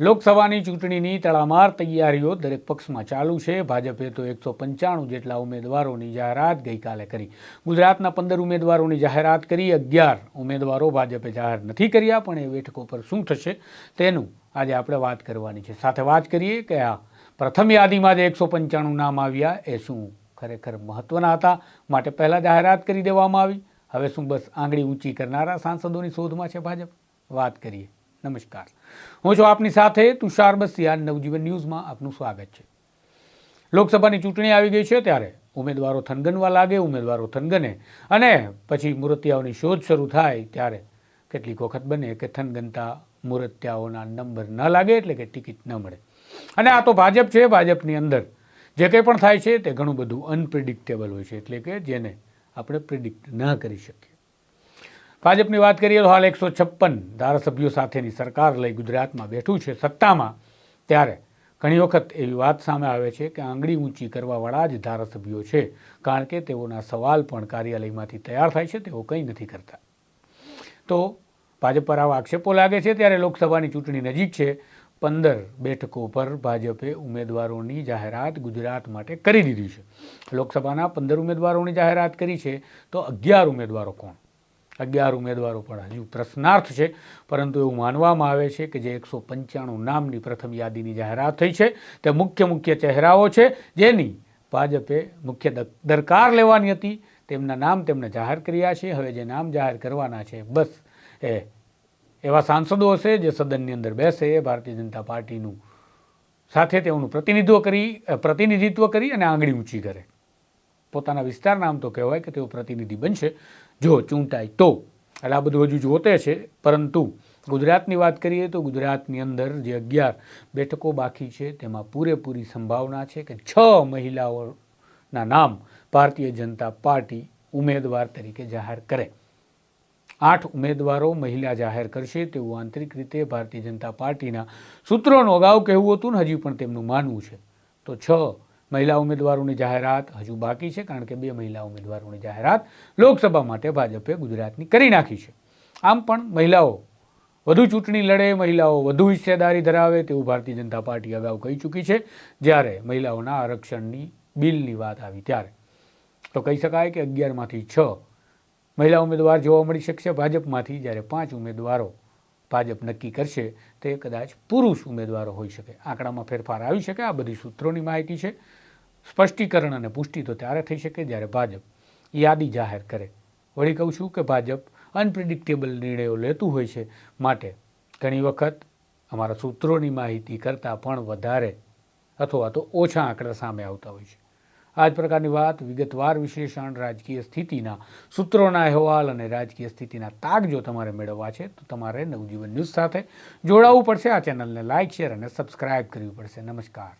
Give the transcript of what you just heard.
લોકસભાની ચૂંટણીની તડામાર તૈયારીઓ દરેક પક્ષમાં ચાલુ છે. ભાજપે તો એકસો પંચાણું જેટલા ઉમેદવારોની જાહેરાત ગઈકાલે કરી. ગુજરાતના પંદર ઉમેદવારોની જાહેરાત કરી. અગિયાર ઉમેદવારો ભાજપે જાહેર નથી કર્યા, પણ એ બેઠકો પર શું થશે તેનું આજે આપણે વાત કરવાની છે. સાથે વાત કરીએ કે આ પ્રથમ યાદીમાં જે એકસો પંચાણું નામ આવ્યા એ શું ખરેખર મહત્ત્વના હતા? માટે પહેલાં જાહેરાત કરી દેવામાં આવી. હવે શું બસ આંગળી ઊંચી કરનારા સાંસદોની શોધમાં છે ભાજપ? વાત કરીએ. નમસ્કાર. હું છું આપની સાથે તુષાર બસિયા નવજીવન ન્યૂઝમાં આપનું સ્વાગત છે. લોકસભાની ચૂંટણી આવી ગઈ છે ત્યારે ઉમેદવારો થનગનવા લાગે, ઉમેદવારો થનગને અને પછી મૂર્તિયાઓની શોધ શરૂ થાય ત્યારે કેટલીક વખત બને કે થનગનતા મૂર્તિયાઓના નંબર ન લાગે એટલે કે ટિકિટ ન મળે. અને આ તો ભાજપ છે, ભાજપની અંદર જે કંઈ પણ થાય છે તે ઘણું બધું અનપ્રિડિક્ટેબલ હોય છે એટલે કે જેને આપણે પ્રિડિક્ટ ન કરી શકીએ. ભાજપની વાત કરીએ તો હાલ એકસો છપ્પન ધારાસભ્યો સાથેની સરકાર લઈ ગુજરાતમાં બેઠું છે સત્તામાં. ત્યારે ઘણી વખત એવી વાત સામે આવે છે કે આંગળી ઊંચી કરવાવાળા જ ધારાસભ્યો છે, કારણ કે તેઓના સવાલ પણ કાર્યાલયમાંથી તૈયાર થાય છે, તેઓ કંઈ નથી કરતા. તો ભાજપ પર આવા આક્ષેપો લાગે છે, ત્યારે લોકસભાની ચૂંટણી નજીક છે. પંદર બેઠકો પર ભાજપે ઉમેદવારોની જાહેરાત ગુજરાત માટે કરી દીધી છે. લોકસભાના પંદર ઉમેદવારોની જાહેરાત કરી છે, તો અગિયાર ઉમેદવારો કોણ? અગિયાર ઉમેદવારો પણ હજુ પ્રશ્નાર્થ છે, પરંતુ એવું માનવામાં આવે છે કે જે એકસો પંચાણું નામની પ્રથમ યાદીની જાહેરાત થઈ છે, તે મુખ્ય મુખ્ય ચહેરાઓ છે, જેની ભાજપે મુખ્ય દરકાર લેવાની હતી. તેમના નામ તેમણે જાહેર કર્યા છે. હવે જે નામ જાહેર કરવાના છે, બસ એ, એવા સાંસદો હશે જે સદનની અંદર બેસે, ભારતીય જનતા પાર્ટીનું સાથે તેઓનું પ્રતિનિધિત્વ કરી પ્રતિનિધિત્વ કરી અને આંગળી ઊંચી કરે. પોતાના વિસ્તારના આમ તો કહેવાય કે તેઓ પ્રતિનિધિ બનશે. જો ચૂંટાય તો. એટલે આ બધું હજુ જોતે છે. પરંતુ ગુજરાતની વાત કરીએ તો ગુજરાતની અંદર જે અગિયાર બેઠકો બાકી છે, તેમાં પૂરેપૂરી સંભાવના છે કે છ મહિલાઓના નામ ભારતીય જનતા પાર્ટી ઉમેદવાર તરીકે જાહેર કરે. આઠ ઉમેદવારો મહિલા જાહેર કરશે. તેવું આંતરિક રીતે ભારતીય જનતા પાર્ટીના સૂત્રોનું અગાઉ કહેવું હતું ને હજી પણ તેમનું માનવું છે. તો છ મહિલા ઉમેદવારોની જાહેરાત હજુ બાકી છે કારણ કે બે મહિલા ઉમેદવારોની જાહેરાત લોકસભા માટે ભાજપે ગુજરાતની કરી નાખી છે. આમ પણ મહિલાઓ વધુ ચૂંટણી લડે, મહિલાઓ વધુ હિસ્સેદારી ધરાવે તેવું ભારતીય જનતા પાર્ટી અગાઉ કહી ચૂકી છે. જ્યારે મહિલાઓના આરક્ષણની બિલની વાત આવી ત્યારે તો કહી શકાય કે અગિયારમાંથી છ મહિલા ઉમેદવાર જોવા મળી શકશે. ભાજપમાંથી જ્યારે પાંચ ઉમેદવારો ભાજપ નક્કી કરશે, તે કદાચ પુરુષ ઉમેદવારો હોઈ શકે. આંકડામાં ફેરફાર આવી શકે, આ બધી સૂત્રોની માહિતી છે. સ્પષ્ટીકરણ અને પુષ્ટિ તો ત્યારે થઈ શકે જ્યારે ભાજપ યાદી જાહેર કરે. વળી કહું છું કે ભાજપ અનપ્રિડિક્ટેબલ નિર્ણયો લેતું હોય છે માટે ઘણી વખત અમારા સૂત્રોની માહિતી કરતાં પણ વધારે અથવા તો ઓછા આંકડા સામે આવતા હોય છે. આ જ પ્રકારની વાત વિગતવાર વિશ્લેષણ રાજકીય સ્થિતિના સૂત્રોના અહેવાલ અને રાજકીય સ્થિતિના તાગ જો તમારે મેળવવા છે, તો તમારે નવજીવન ન્યૂઝ સાથે જોડાવવું પડશે. આ ચેનલને લાઇક શેર અને સબસ્ક્રાઇબ કરવી પડશે. નમસ્કાર.